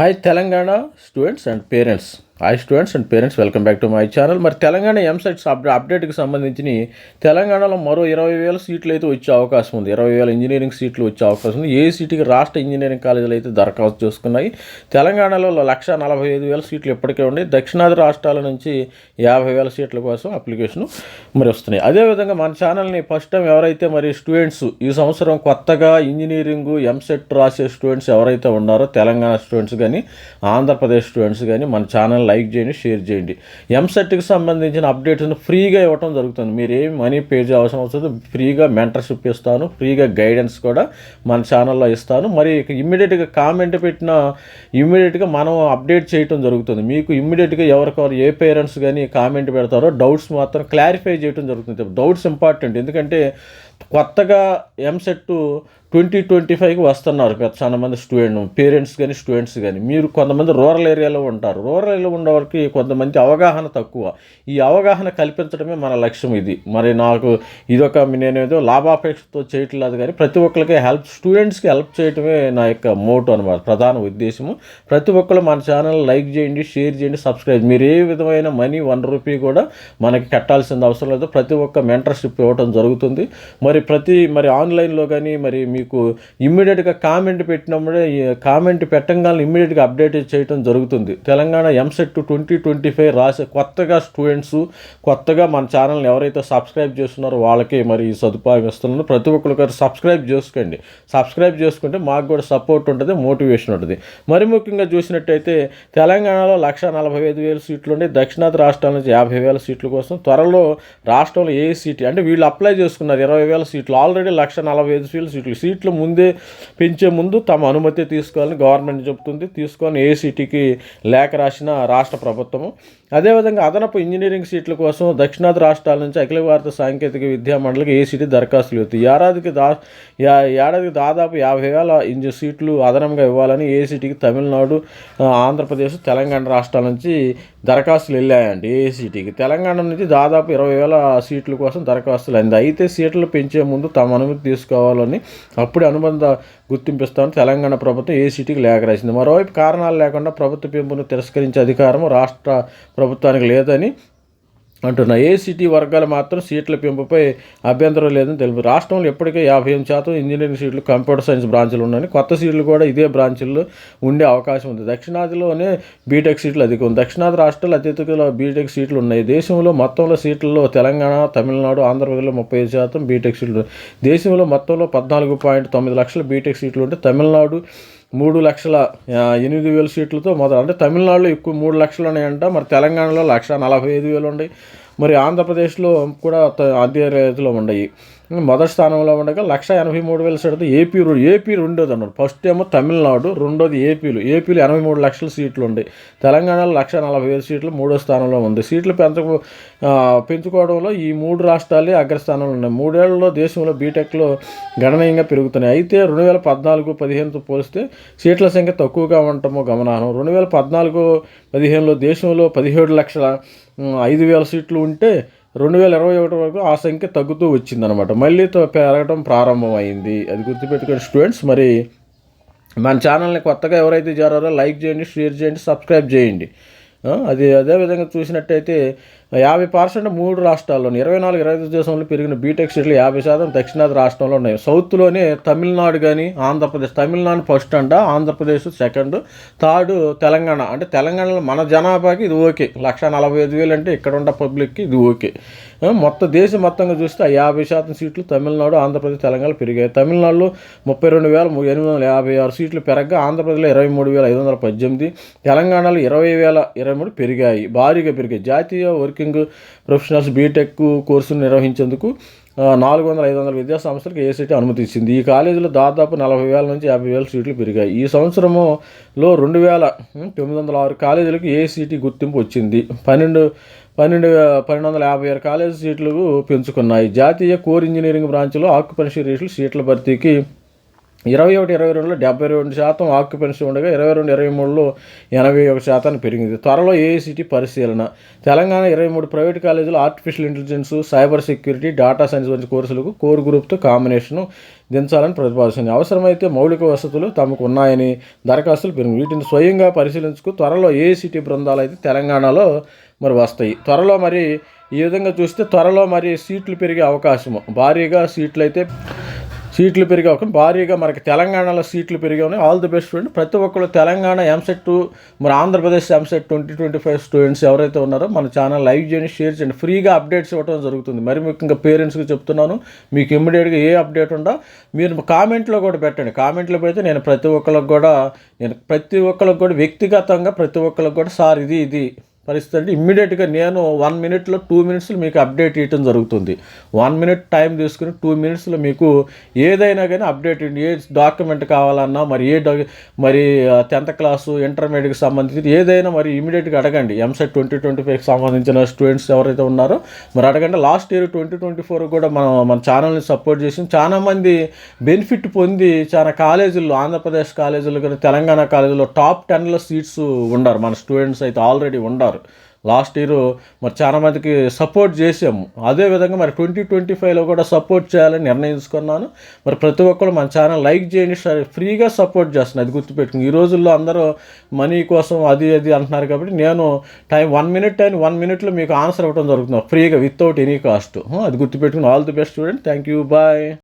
Hi Telangana students and parents hi students and parents welcome back to my channel మరి తెలంగాణ ఎంసెట్స్ అప్డే అప్డేట్కి సంబంధించి తెలంగాణలో మరో ఇరవై వేల సీట్లు అయితే వచ్చే అవకాశం ఉంది. ఇరవై వేల ఇంజనీరింగ్ సీట్లు వచ్చే అవకాశం ఉంది. ఏ సీటుకి రాష్ట్ర ఇంజనీరింగ్ కాలేజీలు అయితే దరఖాస్తు చేసుకున్నాయి. తెలంగాణలో లక్ష నలభై ఐదు వేల సీట్లు ఇప్పటికే ఉన్నాయి. దక్షిణాది రాష్ట్రాల నుంచి యాభై వేల సీట్ల కోసం అప్లికేషన్ మరి వస్తున్నాయి. అదేవిధంగా మన ఛానల్ని ఫస్ట్ టైం ఎవరైతే మరి స్టూడెంట్స్ ఈ సంవత్సరం కొత్తగా ఇంజనీరింగ్ ఎంసెట్ రాసే స్టూడెంట్స్ ఎవరైతే ఉన్నారో తెలంగాణ స్టూడెంట్స్ కానీ ఆంధ్రప్రదేశ్ స్టూడెంట్స్ కానీ మన ఛానల్ లైక్ చేయండి షేర్ చేయండి. ఎంసెట్కి సంబంధించిన అప్డేట్స్ని ఫ్రీగా ఇవ్వడం జరుగుతుంది. మీరు ఏం మనీ పే చేయాల్సిన అవసరం ఫ్రీగా మెంటర్షిప్ ఇస్తాను ఫ్రీగా గైడెన్స్ కూడా మన ఛానల్లో ఇస్తాను. మరి ఇమ్మీడియట్గా కామెంట్ పెట్టిన ఇమ్మీడియట్గా మనం అప్డేట్ చేయటం జరుగుతుంది. మీకు ఇమ్మీడియట్గా ఎవరికెవరు ఏ పేరెంట్స్ కానీ కామెంట్ పెడతారో డౌట్స్ మాత్రం క్లారిఫై చేయడం జరుగుతుంది. Doubts important. ఎందుకంటే కొత్తగా ఎంసెట్ ట్వంటీ ట్వంటీ ఫైవ్కి వస్తున్నారు పెద్ద చాలా మంది స్టూడెంట్ పేరెంట్స్ కానీ స్టూడెంట్స్ కానీ. మీరు కొంతమంది రూరల్ ఏరియాలో ఉంటారు. రూరల్ ఏరియాలో ఉండేవారికి కొంతమంది అవగాహన తక్కువ. ఈ అవగాహన కల్పించడమే మన లక్ష్యం ఇది. మరి నాకు ఇదొక నేనేదో లాభాపేక్షతో చేయట్లేదు కానీ ప్రతి ఒక్కరికి హెల్ప్ స్టూడెంట్స్కి హెల్ప్ చేయడమే నా యొక్క మోటో అనమాట ప్రధాన ఉద్దేశము. ప్రతి ఒక్కరు మన ఛానల్ లైక్ చేయండి షేర్ చేయండి సబ్స్క్రైబ్. మీరు ఏ విధమైన మనీ వన్ రూపీ కూడా మనకి కట్టాల్సిన అవసరం లేదు. ప్రతి ఒక్క మెంటర్షిప్ ఇవ్వడం జరుగుతుంది. మరి ప్రతి మరి ఆన్లైన్లో కానీ మరి మీ మీకు ఇమ్మీడియట్గా కామెంట్ పెట్టినప్పుడే కామెంట్ పెట్టగానే ఇమ్మీడియట్గా అప్డేట్ చేయడం జరుగుతుంది. Telangana EAMCET twenty twenty five రాసే కొత్తగా స్టూడెంట్స్ కొత్తగా మన ఛానల్ని ఎవరైతే సబ్స్క్రైబ్ చేస్తున్నారో వాళ్ళకి మరి ఈ సదుపాయం ఇస్తున్నాను. ప్రతి ఒక్కరు సబ్స్క్రైబ్ చేసుకోండి. సబ్స్క్రైబ్ చేసుకుంటే మాకు కూడా సపోర్ట్ ఉంటుంది మోటివేషన్ ఉంటుంది. మరి ముఖ్యంగా చూసినట్టయితే తెలంగాణలో లక్ష నలభై ఐదు వేల సీట్లు ఉండి దక్షిణాది రాష్ట్రాల నుంచి యాభై వేల సీట్ల కోసం త్వరలో రాష్ట్రంలో ఏ సీట్ అంటే వీళ్ళు అప్లై చేసుకున్నారు ఇరవై వేల సీట్లు. ఆల్రెడీ లక్ష నలభై ఐదు వేల సీట్లు. సీట్లు ముందే పెంచే ముందు తమ అనుమతి తీసుకోవాలని గవర్నమెంట్ చెబుతుంది. తీసుకొని ఏ లేఖ రాసిన రాష్ట్ర ప్రభుత్వము. అదేవిధంగా అదనపు ఇంజనీరింగ్ సీట్ల కోసం దక్షిణాది రాష్ట్రాల నుంచి అఖిల భారత సాంకేతిక విద్యా మండలికి ఏ దరఖాస్తులు అవుతాయి ఏడాదికి దా ఏడాదికి దాదాపు యాభై వేల ఇంజ సీట్లు అదనంగా ఇవ్వాలని ఏ తమిళనాడు ఆంధ్రప్రదేశ్ తెలంగాణ రాష్ట్రాల నుంచి దరఖాస్తులు వెళ్ళాయండి ఏసీటీకి తెలంగాణ నుంచి దాదాపు ఇరవై వేల సీట్ల కోసం దరఖాస్తులు అయింది అయితే సీట్లు పెంచే ముందు తమ అనుమతి తీసుకోవాలని అప్పుడే అనుబంధ గుర్తింపిస్తామని తెలంగాణ ప్రభుత్వం ఏసీటీకి లేఖ రాసింది. మరోవైపు కారణాలు లేకుండా ప్రభుత్వ పెంపును తిరస్కరించే అధికారం రాష్ట్ర ప్రభుత్వానికి లేదని అంటున్న ఏసీటీ వర్గాలు మాత్రం సీట్ల పెంపుపై అభ్యంతరం లేదని తెలుపు రాష్ట్రంలో ఇప్పటికే యాభై ఎనిమిది శాతం ఇంజనీరింగ్ సీట్లు కంప్యూటర్ సైన్స్ బ్రాంచ్లు ఉన్నాయి కొత్త సీట్లు కూడా ఇదే బ్రాంచ్ల్లో ఉండే అవకాశం ఉంది. దక్షిణాదిలోనే బీటెక్ సీట్లు అధికం ఉంది. దక్షిణాది రాష్ట్రాలు అత్యధికలో బీటెక్ సీట్లు ఉన్నాయి. దేశంలో మొత్తంలో సీట్లలో తెలంగాణ తమిళనాడు ఆంధ్రప్రదేశ్లో ముప్పై ఐదు శాతం బీటెక్ సీట్లు దేశంలో మొత్తంలో పద్నాలుగు పాయింట్ తొమ్మిది లక్షల బీటెక్ సీట్లు ఉంటే తమిళనాడు మూడు లక్షల ఎనిమిది వేల సీట్లతో మొదలు అంటే తమిళనాడులో ఎక్కువ మూడు లక్షలు ఉన్నాయంట. మరి తెలంగాణలో లక్ష నలభై ఐదు వేలు ఉన్నాయి. మరి ఆంధ్రప్రదేశ్లో కూడా త- అదే రేతులో ఉన్నాయి. మొదటి స్థానంలో ఉండగా లక్ష ఎనభై మూడు వేల సీట్లు ఏపీ ఏపీ రెండోది అన్నారు ఫస్ట్ ఏమో తమిళనాడు రెండోది ఏపీలు. ఏపీలో ఎనభై మూడు లక్షల సీట్లు ఉండే. తెలంగాణలో లక్ష నలభై వేల సీట్లు మూడో స్థానంలో ఉంది. సీట్లు పెంచకు పెంచుకోవడంలో ఈ మూడు రాష్ట్రాలే అగ్రస్థానంలో ఉన్నాయి. మూడేళ్ళలో దేశంలో బీటెక్లో గణనీయంగా పెరుగుతున్నాయి. అయితే రెండు వేల పద్నాలుగు పదిహేనుతో పోలిస్తే సీట్ల సంఖ్య తక్కువగా ఉండటమో గమనార్హం. రెండు వేల పద్నాలుగు పదిహేనులో దేశంలో పదిహేడు లక్షల ఐదు వేల సీట్లు ఉంటే రెండు వేల ఇరవై ఒకటి వరకు ఆ సంఖ్య తగ్గుతూ వచ్చిందనమాట మళ్ళీ తో- పెరగడం ప్రారంభమైంది. అది గుర్తుపెట్టుకోండి స్టూడెంట్స్. మరి మన ఛానల్ని కొత్తగా ఎవరైతే చేరారో లైక్ చేయండి షేర్ చేయండి సబ్స్క్రైబ్ చేయండి. అది అదేవిధంగా చూసినట్టయితే యాభై పర్సెంట్ మూడు రాష్ట్రాల్లోని ఇరవై నాలుగు ఇరవై ఐదు దేశంలో పెరిగిన బీటెక్ సీట్లు యాభై శాతం దక్షిణాది రాష్ట్రంలో ఉన్నాయి. సౌత్లోనే తమిళనాడు కానీ ఆంధ్రప్రదేశ్ తమిళనాడు ఫస్ట్ అంట ఆంధ్రప్రదేశ్ సెకండ్ థర్డ్ తెలంగాణ. అంటే తెలంగాణలో మన జనాభాకి ఇది ఓకే. లక్ష నలభై ఐదు వేలు అంటే ఇక్కడ ఉన్న పబ్లిక్కి ఇది ఓకే. మొత్తం దేశం మొత్తంగా చూస్తే యాభై శాతం సీట్లు తమిళనాడు ఆంధ్రప్రదేశ్ తెలంగాణ పెరిగాయి. తమిళనాడులో ముప్పై రెండు వేల ఎనిమిది వందల యాభై ఆరు సీట్లు పెరగగా ఆంధ్రప్రదేశ్లో ఇరవై మూడు వేల ఐదు వందల పద్దెనిమిది తెలంగాణలో ఇరవై వేల ఇరవై మూడు పెరిగాయి. భారీగా పెరిగాయి. జాతీయ వర్క్ వర్కింగ్ ప్రొఫెషనల్స్ బీటెక్ కోర్సును నిర్వహించేందుకు నాలుగు వందల ఐదు వందల విద్యా సంస్థలకు ఏసీటీ అనుమతి ఇచ్చింది. ఈ కాలేజీలో దాదాపు నలభై వేల నుంచి యాభై వేల సీట్లు పెరిగాయి. ఈ సంవత్సరములో రెండు వేల తొమ్మిది వందల ఆరు కాలేజీలకు ఏసీటీ గుర్తింపు వచ్చింది. పన్నెండు పన్నెండు పన్నెండు వందల యాభై ఆరు కాలేజీ సీట్లు పెంచుకున్నాయి. జాతీయ కోర్ ఇంజనీరింగ్ బ్రాంచ్లో ఆక్యుపెన్సీ రేట్లు సీట్ల భర్తీకి ఇరవై ఒకటి ఇరవై రెండులో డెబ్బై రెండు శాతం ఆక్యుపెన్సీ ఉండగా ఇరవై రెండు ఇరవై మూడులో ఎనభై ఒక శాతాన్ని పెరిగింది. త్వరలో ఏఐసిటీ పరిశీలన. తెలంగాణ ఇరవై మూడు ప్రైవేట్ కాలేజీలు artificial intelligence cyber security data science వంటి కోర్సులకు కోర్ గ్రూప్తో కాంబినేషను దించాలని ప్రతిపాదిస్తుంది అవసరమైతే మౌలిక వసతులు తమకు ఉన్నాయని దరఖాస్తులు పెరిగి వీటిని స్వయంగా పరిశీలించుకు త్వరలో ఏఐసిటీ బృందాలు అయితే తెలంగాణలో మరి వస్తాయి. త్వరలో మరి ఈ విధంగా చూస్తే త్వరలో మరి సీట్లు పెరిగే అవకాశము. భారీగా సీట్లు అయితే సీట్లు పెరిగే అవకాశం భారీగా మనకి తెలంగాణలో సీట్లు పెరిగి ఉన్నాయి. ఆల్ ది బెస్ట్ స్టూడెంట్ ప్రతి ఒక్కరు తెలంగాణ ఎంసెట్ మరి Andhra Pradesh EAMCET twenty twenty five students ఎవరైతే ఉన్నారో మన ఛానల్ లైవ్ చేయండి షేర్ చేయండి. ఫ్రీగా అప్డేట్స్ ఇవ్వడం జరుగుతుంది. మరి ముఖ్యంగా పేరెంట్స్కి చెప్తున్నాను మీకు ఇమ్మీడియట్గా ఏ అప్డేట్ ఉందో మీరు కామెంట్లో కూడా పెట్టండి. కామెంట్లో పెడితే నేను ప్రతి ఒక్కరికి కూడా నేను ప్రతి ఒక్కరికి కూడా వ్యక్తిగతంగా ప్రతి ఒక్కరికి కూడా సార్ ఇది ఇది పరిస్థితి అంటే ఇమ్మీడియట్గా నేను వన్ మినిట్లో టూ మినిట్స్లో మీకు అప్డేట్ ఇవ్వడం జరుగుతుంది. వన్ మినిట్ టైం తీసుకుని టూ మినిట్స్లో మీకు ఏదైనా కానీ అప్డేట్ ఇవ్వండి ఏ డాక్యుమెంట్ కావాలన్నా మరి ఏ డా మరి టెన్త్ క్లాసు ఇంటర్మీడియట్కి సంబంధించి ఏదైనా మరి ఇమీడియట్గా అడగండి. ఎంసెట్ ట్వంటీ ట్వంటీ ఫైవ్కి సంబంధించిన స్టూడెంట్స్ ఎవరైతే ఉన్నారో మరి అడగండి. Last year twenty twenty four కూడా మనం మన ఛానల్ని సపోర్ట్ చేసి చాలామంది బెనిఫిట్ పొంది చాలా కాలేజీల్లో ఆంధ్రప్రదేశ్ కాలేజీలు కానీ తెలంగాణ కాలేజీలో టాప్ టెన్లో సీట్స్ ఉండరు. మన స్టూడెంట్స్ అయితే ఆల్రెడీ ఉండారు. లాస్ట్ ఇయర్ మరి చాలామందికి సపోర్ట్ చేసాము అదేవిధంగా మరి ట్వంటీ ట్వంటీ ఫైవ్లో కూడా సపోర్ట్ చేయాలని నిర్ణయించుకున్నాను మరి ప్రతి ఒక్కరు మన ఛానల్ లైక్ చేయండి సరే ఫ్రీగా సపోర్ట్ చేస్తున్నాను అది గుర్తుపెట్టుకుని ఈ రోజుల్లో అందరూ మనీ కోసం అది అది అంటున్నారు కాబట్టి నేను time one minute time one మినిట్లో మీకు ఆన్సర్ ఇవ్వడం జరుగుతుంది. ఫ్రీగా వితౌట్ ఎనీ కాస్ట్. అది గుర్తుపెట్టుకుని all the best student. Thank you. Bye.